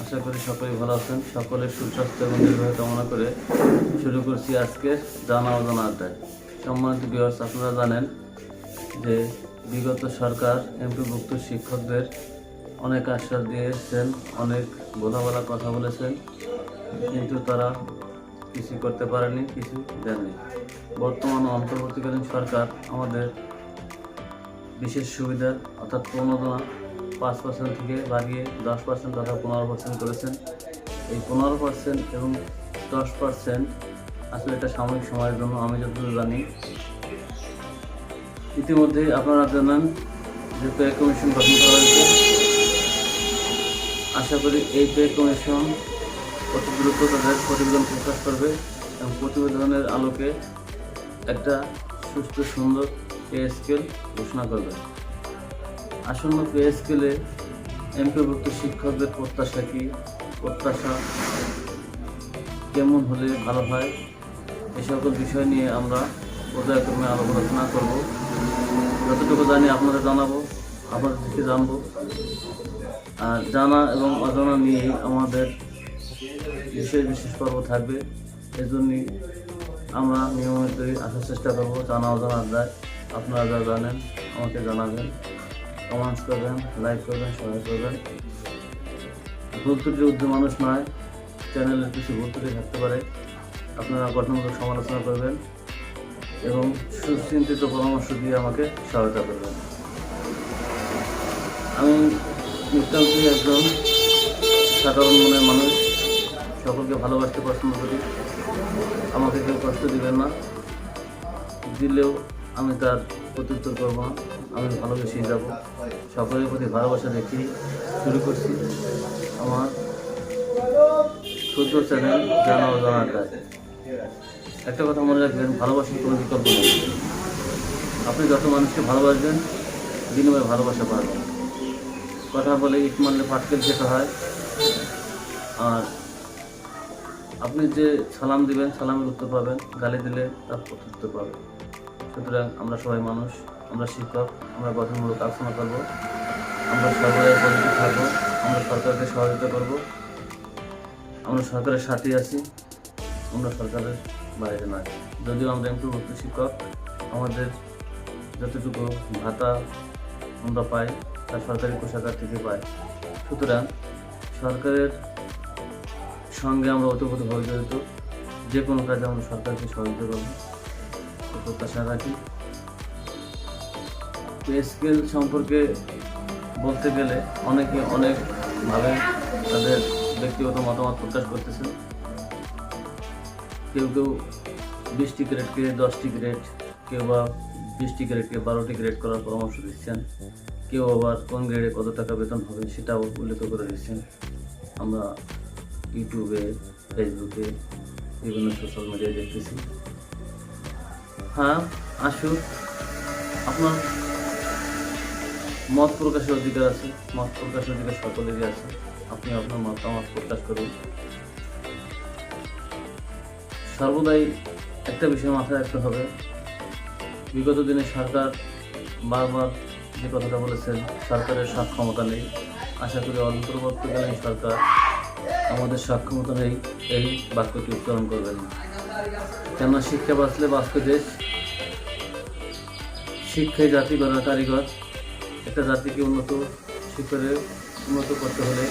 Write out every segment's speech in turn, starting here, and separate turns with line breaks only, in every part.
আছেন। সকলের সুস্বাস্থ্য এবং দীর্ঘায়ু কামনা করে শুরু করছি আজকের জানা অজানা আড্ডায়। সম্মানিত বিহার্স আপনারা জানেন যে বিগত সরকার এমপিভুক্ত শিক্ষকদের অনেক আশ্বাস দিয়েছেন, অনেক বলা বলা কথা বলেছেন, কিন্তু তারা কিছু করতে পারেনি, কিছু দেননি। বর্তমান অন্তর্বর্তীকালীন সরকার আমাদের বিশেষ সুবিধা অর্থাৎ প্রণোদনা পাঁচ পার্সেন্ট থেকে বাড়িয়ে দশ পার্সেন্ট তথা পনেরো পার্সেন্ট করেছেন। এই পনেরো পার্সেন্ট এবং দশ পার্সেন্ট আসলে এটা সাময়িক সময়ের জন্য আমি যতদূর জানি। ইতিমধ্যেই আপনারা জানেন যে পে কমিশন গঠন করা হয়েছে। আশা করি এই পে কমিশন অতি দ্রুত তাদের প্রতিবেদন প্রকাশ করবে এবং প্রতিবেদনের আলোকে একটা সুস্থ, সুন্দর পে স্কেল ঘোষণা করবে। আসন্ন পে স্কেলে এমপিভুক্ত শিক্ষকদের প্রত্যাশা কি? প্রত্যাশা কেমন হলে ভালো হয়? এই সকল বিষয় নিয়ে আমরা পর্যায়ক্রমে আলোচনা করব। যতটুকু জানি আপনাদের জানাব আপনাদের থেকে জানব। আর জানা এবং অজানা নিয়ে আমাদের বিশেষ বিশেষ পর্ব থাকবে। এজন্যই আমরা নিয়মিতই আসার চেষ্টা করব। জানা অজানা আড্ডায়। আপনারা যা জানেন, আমাকে জানাবেন। কমেন্টস করবেন, লাইক করবেন সহায় করবেন। ভুল উদ্যোগ মানুষ নয়, চ্যানেলের কিছু ভুল থাকতে পারে। আপনারা গঠনমূলক সমালোচনা করবেন এবং সুচিন্তিত পরামর্শ দিয়ে আমাকে সহায়তা করবেন। আমি নিতান্তই একজন সাধারণ মনের মানুষ। সকলকে ভালোবাসতে পছন্দ করি। আমাকে কেউ কষ্ট দিবেন না। দিলেও আমি তার প্রত্যুত্তর করব না। আমি ভালোবেসেই যাব। সকলের প্রতি ভালোবাসা দেখি শুরু করছি আমার ক্ষুদ্র চ্যানেল জানা ও জানাটায় একটা কথা মনে রাখবেন, ভালোবাসার কোনো বিকল্প নেই। আপনি যত মানুষকে ভালোবাসবেন, বিনিময়ে ভালোবাসা পাবেন কথা বলে ইট মারলে ফাটকেল খেতে হয়। আর আপনি যে সালাম দিবেন, সালামের উত্তর পাবেন, গালি দিলে তার প্রত্যুত্তর পাবেন। সুতরাং আমরা সবাই মানুষ, আমরা শিক্ষক, আমরা গঠনমূলক আলোচনা করব, আমরা সরকারের পরিচিত থাকব, আমরা সরকারকে সহযোগিতা করব, আমরা সরকারের সাথে আছি, আমরা সরকারের বাইরে নয়। যদিও আমরা এমপিভুক্ত শিক্ষক, আমাদের যতটুকু ভাতা আমরা পাই, তা সরকারি কোষাগার থেকে পাই। সুতরাং সরকারের সঙ্গে আমরা ওতপ্রোতভাবে জড়িত, যে কোনো কাজে আমরা সরকারকে সহযোগিতা করব। প্রত্যাশা রাখি। পে স্কেল সম্পর্কে বলতে গেলে অনেকে অনেকভাবে তাদের ব্যক্তিগত মতামত প্রকাশ করতেছেন। কেউ কেউ বিশটি গ্রেডকে দশটি গ্রেড কেউ বা বিশটি গ্রেডকে বারোটি গ্রেড করার পরামর্শ দিচ্ছেন। কেউ আবার কোন গ্রেডে কত টাকা বেতন হবে সেটাও উল্লেখ করে দিচ্ছেন। আমরা ইউটিউবে ফেসবুকে বিভিন্ন সোশ্যাল মিডিয়ায় দেখতেছি। হ্যাঁ আসুক। আপনার মত প্রকাশের অধিকার আছে, মত প্রকাশের অধিকার সকলেরই আছে। আপনি আপনার মতামত প্রকাশ করুন। সর্বদাই একটা বিষয় মাথায় রাখতে হবে। বিগত দিনে সরকার বারবার যে কথাটা বলেছেন, সরকারের সক্ষমতা নেই। আশা করি অন্তর্বর্তীকালীন সরকার আমাদের সক্ষমতা নেই, এই বাক্যটি উচ্চারণ করবেন না। কেননা শিক্ষা বাঁচলে বাঁচবে দেশ। শিক্ষাই জাতি গড়ার কারিগর। একটা জাতিকে উন্নত শিক্ষরে উন্নত করতে হলে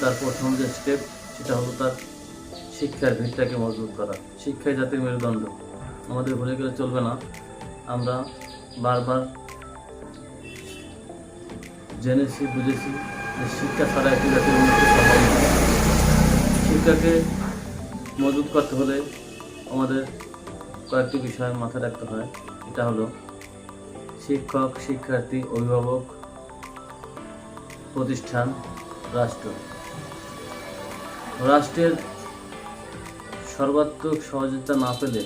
তার প্রথম যে স্টেপ সেটা হলো তার শিক্ষার ভিতটাকে মজবুত করা। শিক্ষাই জাতির মেরুদণ্ড। আমাদের ভুলে গেলে চলবে না। আমরা বারবার জেনেছি, বুঝেছি যে শিক্ষা ছাড়া একটি জাতির উন্নতি সম্ভব শিক্ষাকে মজবুত করতে হলে আমাদের কয়েকটি বিষয় মাথায় রাখতে হয়। এটা হলো, শিক্ষক, শিক্ষার্থী, অভিভাবক, প্রতিষ্ঠান, রাষ্ট্র। রাষ্ট্রের সর্বাত্মক সহযোগিতা না পেলে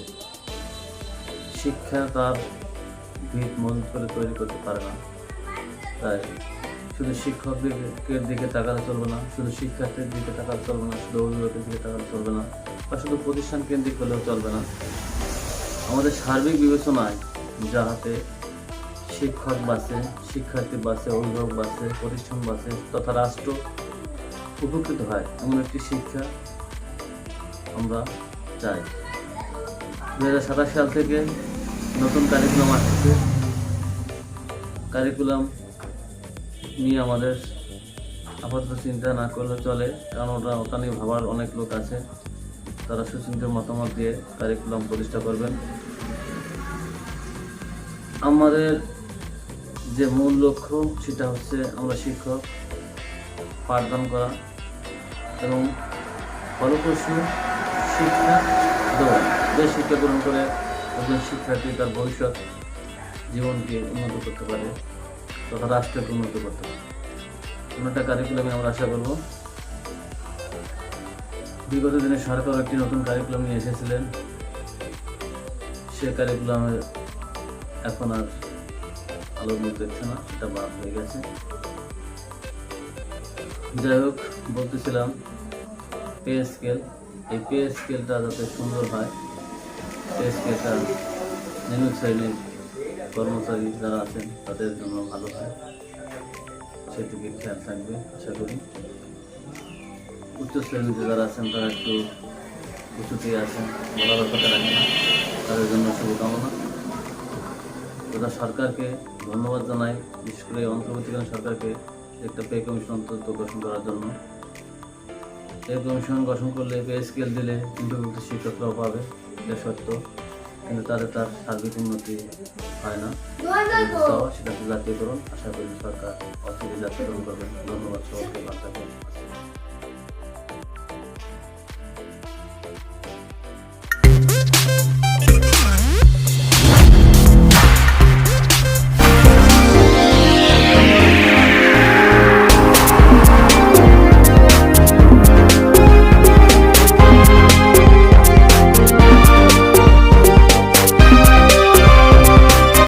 শিক্ষা তার ভিত মজবুত করে তৈরি করতে পারে না। তাই শুধু শিক্ষকদের দিকে তাকালে চলবে না, শুধু শিক্ষার্থীর দিকে তাকালে চলবে না, শুধু অভিভাবকের দিকে তাকালে চলবে না। বা শুধু প্রতিষ্ঠান কেন্দ্রিক হলেও চলবে না। আমাদের সার্বিক বিবেচনায় যাহাতে শিক্ষক বাসে, শিক্ষার্থী বাসে, অভিভাবক বাসে, প্রতিষ্ঠান বাসে তথা রাষ্ট্র উপকৃত হয়, এমন একটি শিক্ষা আমরা চাই। দু হাজার সাতাশ সাল থেকে নতুন কারিকুলাম আসছে। কারিকুলাম নিয়ে আমাদের আপাতত চিন্তা না করলে চলে, কারণ ওটা ওটা নিয়ে ভাবার অনেক লোক আছে। তারা সুচিন্তিত মতামত দিয়ে কারিকুলাম প্রতিষ্ঠা করবেন। আমাদের যে মূল লক্ষ্য, সেটা হচ্ছে আমরা শিক্ষক পাঠদান করা এবং ফলপ্রসূ শিক্ষা দেওয়া। যে শিক্ষা গ্রহণ করে একজন শিক্ষার্থী তার ভবিষ্যৎ জীবনকে উন্নত করতে পারে তথা রাষ্ট্রকে উন্নত করতে পারে। এমন একটা কারিকুলামে আমরা আশা করব? বিগত দিনে সরকার একটি নতুন কারিকুলাম নিয়ে এসেছিলেন। সে কারিকুলামে এখন আর আলোর মুখ দেখছে না, সেটা বাদ হয়ে গেছে। যাই হোক, বলতেছিলাম পে স্কেল এই পে স্কেলটা যাতে সুন্দর হয় পে স্কেলটা নিম্ন শ্রেণির কর্মচারী যারা আছেন, তাদের জন্য ভালো হয়। সেদিকে খেয়াল থাকবে, আশা করি। উচ্চ শ্রেণীতে যারা আছেন, তারা একটু উঁচুতে আছেন, বলার কথা রাখে না। তাদের জন্য শুভকামনা। তথা সরকারকে ধন্যবাদ জানাই, বিশেষ করে অন্তর্বর্তীকালীন সরকারকে একটা পে কমিশন অন্তত গঠন করার জন্য। পে কমিশন গঠন করলে পে স্কেল দিলে ইন্টারভিউতে শিক্ষকরাও পাবে, এটা সত্য। কিন্তু তাদের তার সার্বিক উন্নতি হয় না। তো সেটা তো জাতীয়করণ, আশা করি সরকার অচিরে জাতীয়করণ করবেন ধন্যবাদ সবাইকে, ভালো